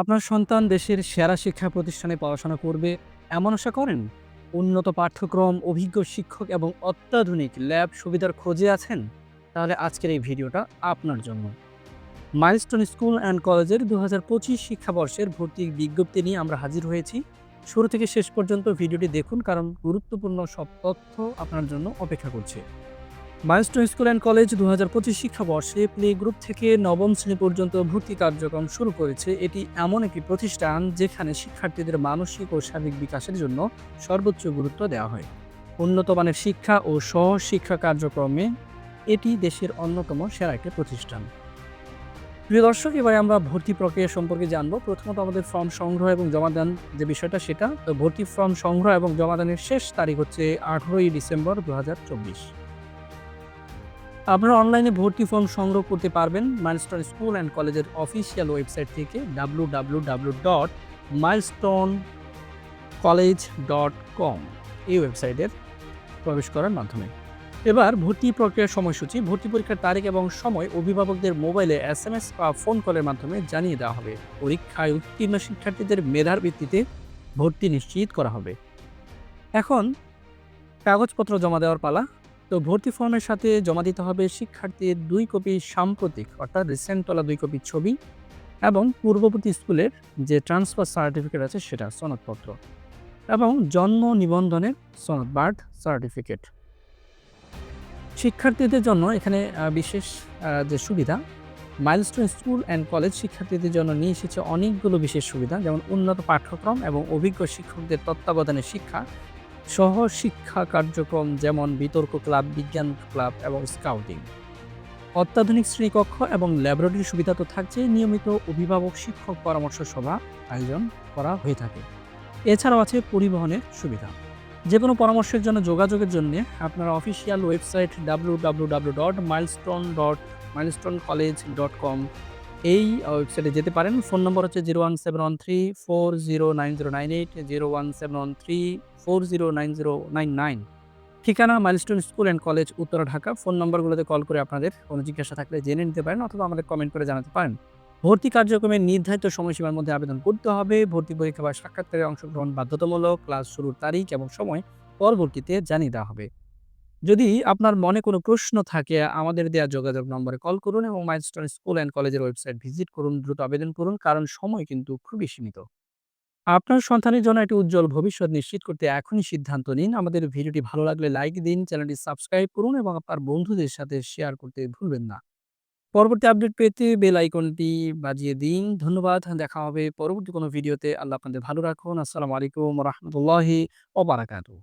আপনার সন্তান দেশের সেরা শিক্ষা প্রতিষ্ঠানে পড়াশোনা করবে, এমন আশা করেন? উন্নত পাঠ্যক্রম, অভিজ্ঞ শিক্ষক এবং অত্যাধুনিক ল্যাব সুবিধার খোঁজে আছেন? তাহলে আজকের এই ভিডিওটা আপনার জন্য। মাইলস্টোন স্কুল অ্যান্ড কলেজের দু হাজার পঁচিশ শিক্ষাবর্ষের ভর্তি বিজ্ঞপ্তি নিয়ে আমরা হাজির হয়েছি। শুরু থেকে শেষ পর্যন্ত ভিডিওটি দেখুন, কারণ গুরুত্বপূর্ণ সব তথ্য আপনার জন্য অপেক্ষা করছে। মাইলস্টোন স্কুল অ্যান্ড কলেজ দু হাজার পঁচিশ শিক্ষাবর্ষে প্লে গ্রুপ থেকে নবম শ্রেণি পর্যন্ত ভর্তি কার্যক্রম শুরু করেছে। এটি এমন একটি প্রতিষ্ঠান যেখানে শিক্ষার্থীদের মানসিক ও শারীরিক বিকাশের জন্য সর্বোচ্চ গুরুত্ব দেওয়া হয়। উন্নত মানের শিক্ষা ও সহ শিক্ষা কার্যক্রমে এটি দেশের অন্যতম সেরা একটি প্রতিষ্ঠান। প্রিয় দর্শক, এবারে আমরা ভর্তি প্রক্রিয়া সম্পর্কে জানব। প্রথমত আমাদের ফর্ম সংগ্রহ এবং জমাদান যে বিষয়টা, সেটা তো ভর্তি ফর্ম সংগ্রহ এবং জমাদানের শেষ তারিখ হচ্ছে আঠেরোই ডিসেম্বর দু হাজার চব্বিশ। আপনারা অনলাইনে ভর্তি ফর্ম সংগ্রহ করতে পারবেন মাইলস্টোন স্কুল অ্যান্ড কলেজের অফিসিয়াল ওয়েবসাইট থেকে W dot Milestone college dot com এই ওয়েবসাইটের প্রবেশ করার মাধ্যমে। এবার ভর্তি প্রক্রিয়ার সময়সূচি, ভর্তি পরীক্ষার তারিখ এবং সময় অভিভাবকদের মোবাইলে এস এম এস বা ফোন কলের মাধ্যমে জানিয়ে দেওয়া হবে। পরীক্ষায় উত্তীর্ণ শিক্ষার্থীদের মেধার ভিত্তিতে ভর্তি নিশ্চিত করা হবে। এখন কাগজপত্র জমা দেওয়ার পালা। তো ভর্তি ফর্মের সাথে জমা দিতে হবে শিক্ষার্থীর দুই কপি সাম্প্রতিক, অর্থাৎ রিসেন্ট তোলা দুই কপি ছবি এবং পূর্ববর্তী স্কুলের যে ট্রান্সফার সার্টিফিকেট আছে সেটা সনদপত্র এবং জন্ম নিবন্ধনের সনদ বার্থ সার্টিফিকেট শিক্ষার্থীদের জন্য এখানে বিশেষ যে সুবিধা মাইলস্টোন স্কুল অ্যান্ড কলেজ শিক্ষার্থীদের জন্য নিয়ে এসেছে অনেকগুলো বিশেষ সুবিধা, যেমন উন্নত পাঠ্যক্রম এবং অভিজ্ঞ শিক্ষকদের তত্ত্বাবধানে শিক্ষা। সহ শিক্ষা কার্যক্রম যেমন বিতর্ক ক্লাব, বিজ্ঞান ক্লাব এবং স্কাউটিং। অত্যাধুনিক শ্রেণীকক্ষ এবং ল্যাবরেটরি সুবিধা তো থাকছে, নিয়মিত অভিভাবক শিক্ষক পরামর্শ সভা আয়োজন করা হয়ে থাকে। এছাড়াও আছে পরিবহনের সুবিধা। যে কোনো পরামর্শের জন্য যোগাযোগের জন্য আপনারা official website W W W dot Milestone dot Milestone college dot com এই ওয়েবসাইটে যেতে পারেন। ফোন নম্বর হচ্ছে zero one seven one three four zero nine zero nine eight zero one seven one three four zero nine zero nine nine ঠিকানা Milestone school and college Uttara, Dhaka. Phone নম্বরগুলোতে call করে আপনাদের কোনো জিজ্ঞাসা থাকলে জেনে নিতে পারেন অথবা আমাদের কমেন্ট করে জানাতে পারেন। ভর্তি কার্যক্রমের নির্ধারিত সময়সীমার মধ্যে আবেদন করতে হবে। ভর্তি পরীক্ষা বা সাক্ষাৎকারে অংশগ্রহণ বাধ্যতামূলক। ক্লাস শুরুর তারিখ এবং সময় পরবর্তীতে জানিয়ে দেওয়া হবে। যদি আপনার মনে কোনো প্রশ্ন থাকে, আমাদের দেওয়া যোগাযোগ নম্বরে কল করুন এবং মাইলস্টোন স্কুল অ্যান্ড কলেজের ওয়েবসাইট ভিজিট করুন, দ্রুত আবেদন করুন, কারণ সময় কিন্তু খুবই সীমিত। আপনার সন্তানের জন্য একটি উজ্জ্বল ভবিষ্যৎ নিশ্চিত করতে এখনই সিদ্ধান্ত নিন। আমাদের ভিডিওটি ভালো লাগলে লাইক দিন, চ্যানেলটি সাবস্ক্রাইব করুন এবং আপনার বন্ধুদের সাথে শেয়ার করতে ভুলবেন না। পরবর্তী আপডেট পেতে বেল আইকনটি বাজিয়ে দিন। ধন্যবাদ। দেখা হবে পরবর্তী কোনো ভিডিওতে। আল্লাহ আপনাদের ভালো রাখুন। আসসালামু আলাইকুম রহমতুল্লাহি ওবারাকাতু